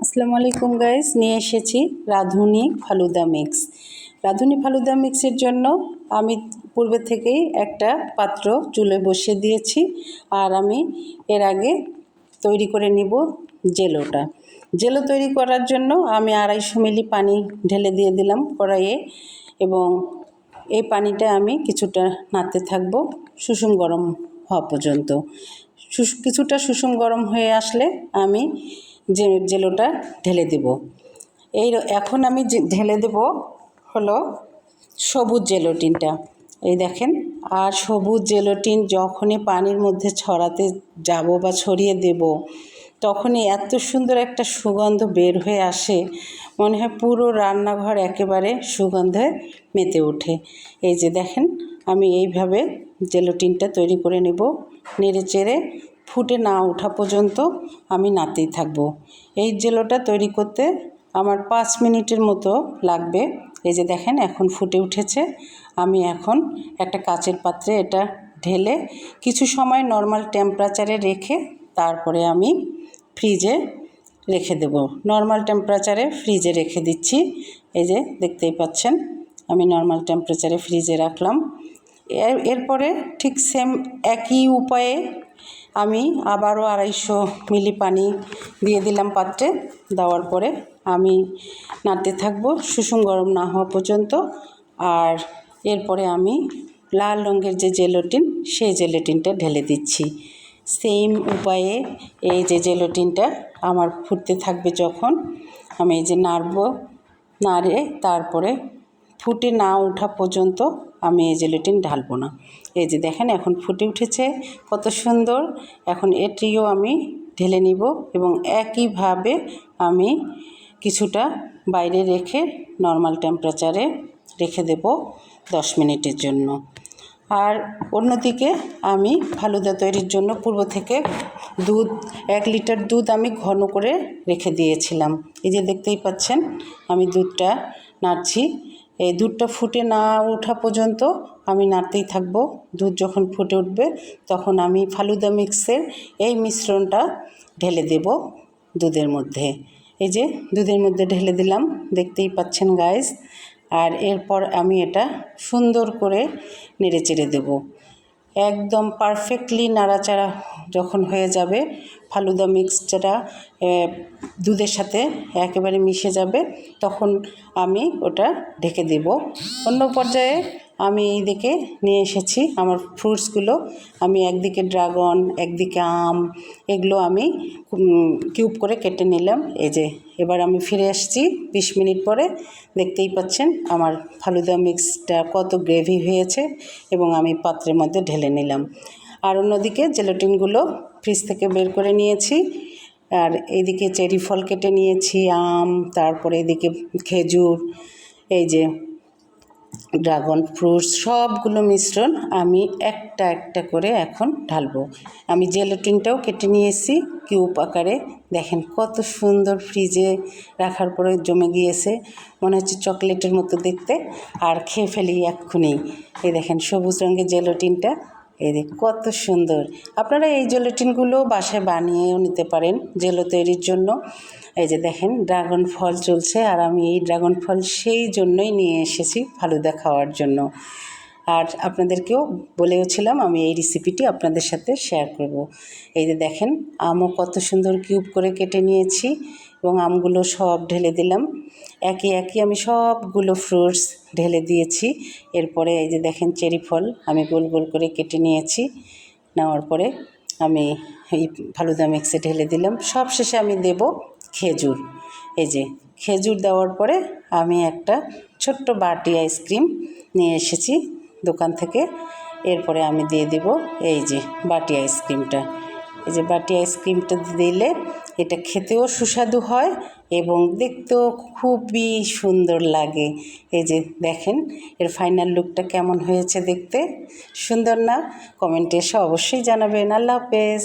আসসালামু আলাইকুম গাইস নিয়ে এসেছি রাঁধুনি ফালুদা মিক্স রাঁধুনি ফালুদা মিক্সের জন্য আমি পূর্বে থেকেই একটা পাত্র চুলে বসিয়ে দিয়েছি আর আমি এর আগে তৈরি করে নিব জেলোটা। জেলো তৈরি করার জন্য আমি আড়াইশো মিলি পানি ঢেলে দিয়ে দিলাম কড়াইয়ে এবং এই পানিটা আমি কিছুটা নাড়তে থাকব সুষুম গরম হওয়া পর্যন্ত। কিছুটা সুষুম গরম হয়ে আসলে আমি যে জেলোটা ঢেলে দেব। এই এখন আমি ঢেলে দেব হলো সবুজ জেলোটিনটা এই দেখেন, আর সবুজ জেলোটিন যখনই পানির মধ্যে ছড়াতে যাব বা ছড়িয়ে দেব, তখনই এত সুন্দর একটা সুগন্ধ বের হয়ে আসে। মনে হয় পুরো রান্নাঘর একেবারে সুগন্ধে মেতে ওঠে। এই যে দেখেন, আমি এইভাবে জেলোটিনটা তৈরি করে নেব, নেড়ে চেড়ে ফুটে না ওঠা পর্যন্ত আমি নাড়তেই থাকব। এই জেলোটা তৈরি করতে আমার পাঁচ মিনিটের মতো লাগবে। এই যে দেখেন, এখন ফুটে উঠেছে। আমি এখন একটা কাচের পাত্রে এটা ঢেলে কিছু সময় নর্মাল টেম্পারেচারে রেখে তারপরে আমি ফ্রিজে রেখে দেব। নর্মাল টেম্পারেচারে ফ্রিজে রেখে দিচ্ছি। এই যে দেখতেই পাচ্ছেন, আমি নর্মাল টেম্পারেচারে ফ্রিজে রাখলাম। এর, এরপরে ঠিক সেম একই উপায়ে আমি আবারও আড়াইশো মিলি পানি দিয়ে দিলাম পাত্রে। দেওয়ার পরে আমি নাড়তে থাকব, সুষুম গরম না হওয়া পর্যন্ত। আর এরপরে আমি লাল রঙের যে জেলোটিন, সেই জেলোটিনটা ঢেলে দিচ্ছি। সেম উপায়ে এই যে জেলোটিনটা আমার ফুটতে থাকবে যখন, আমি এই যে নাড়বো, নাড়ে তারপরে ফুটে না ওঠা পর্যন্ত আমি এই জেলেটিন ঢালবো না। এই যে দেখেন, এখন ফুটে উঠেছে, কত সুন্দর। এখন এটিও আমি ঢেলে নিব এবং একইভাবে আমি কিছুটা বাইরে রেখে নর্মাল টেম্পারেচারে রেখে দেব দশ মিনিটের জন্য। আর অন্যদিকে আমি ফালুদা তৈরির জন্য পূর্ব থেকে দুধ, এক লিটার দুধ আমি ঘন করে রেখে দিয়েছিলাম। এই যে দেখতেই পাচ্ছেন, আমি দুধটা নাড়ছি। এই দুধটা ফুটে না ওঠা পর্যন্ত আমি নাড়তেই থাকব। দুধ যখন ফুটে উঠবে, তখন আমি ফালুদা মিক্সের এই মিশ্রণটা ঢেলে দেব দুধের মধ্যে। এই যে দুধের মধ্যে ঢেলে দিলাম, দেখতেই পাচ্ছেন গাইস আর এরপর আমি এটা সুন্দর করে নেড়ে চেড়ে দেবো। একদম পারফেক্টলি নাড়াচাড়া যখন হয়ে যাবে, ফালুদা মিক্সচারটা দুধের সাথে একেবারে মিশে যাবে, তখন আমি ওটা ঢেকে দেব। অন্য পর্যায়ে আমি এই দিকে নিয়ে এসেছি আমার ফ্রুটসগুলো। আমি একদিকে ড্রাগন, একদিকে আম, এগুলো আমি কিউব করে কেটে নিলাম। এই যে, এবার আমি ফিরে আসছি বিশ মিনিট পরে। দেখতেই পাচ্ছেন আমার ফালুদা মিক্সটা কত গ্রেভি হয়েছে এবং আমি পাত্রের মধ্যে ঢেলে নিলাম। আর অন্যদিকে জেলাটিনগুলো ফ্রিজ থেকে বের করে নিয়েছি। আর এইদিকে চেরি ফল কেটে নিয়েছি, আম, তারপরে এদিকে খেজুর, এই যে ড্রাগন ফ্রুটস সবগুলো মিশ্রণ আমি একটা একটা করে এখন ঢালবো। আমি জেলাটিনটাও কেটে নিয়েছি, কিউব আকারে। দেখেন কত সুন্দর ফ্রিজে রাখার পরে জমে গিয়েছে। মনে হচ্ছে চকলেটের মতো দেখতে, আর খেয়ে ফেলি এক্ষুনি। এই দেখেন সবুজ রঙের জেলাটিনটা এই দেখ কত সুন্দর। আপনারা এই জেলাটিনগুলো বাসায় বানিয়েও নিতে পারেন জেলো তৈরির জন্য। এই যে দেখেন ড্রাগন ফল চলছে, আর আমি এই ড্রাগন ফল সেই জন্যই নিয়ে এসেছি ফালুদা খাওয়ার জন্য। আর আপনাদেরকেও বলেওছিলাম, আমি এই রেসিপিটি আপনাদের সাথে শেয়ার করব। এই যে দেখেন, আমও কত সুন্দর কিউব করে কেটে নিয়েছি। এবং আমগুলো সব ঢেলে দিলাম। একে একে আমি সবগুলো ফ্রুটস ঢেলে দিয়েছি। এরপরে এই যে দেখেন চেরি ফল আমি গোল গোল করে কেটে নিয়েছি। নেওয়ার পরে আমি এই ফালুদা মিক্সে ঢেলে দিলাম। সব শেষে আমি দেব খেজুর। এই যে খেজুর দেওয়ার পরে আমি একটা ছোট্ট বাটি আইসক্রিম নিয়ে এসেছি দোকান থেকে। এরপরে আমি দিয়ে দেব এই যে বাটি আইসক্রিমটা। এই যে বাটি আইসক্রিমটা দিলে এটা খেতেও সুস্বাদু হয় এবং দেখতেও খুবই সুন্দর লাগে। এই যে দেখেন, এর ফাইনাল লুকটা কেমন হয়েছে দেখতে? সুন্দর না? কমেন্টে এসে অবশ্যই জানাবেন। আল্লাহ হাফেজ।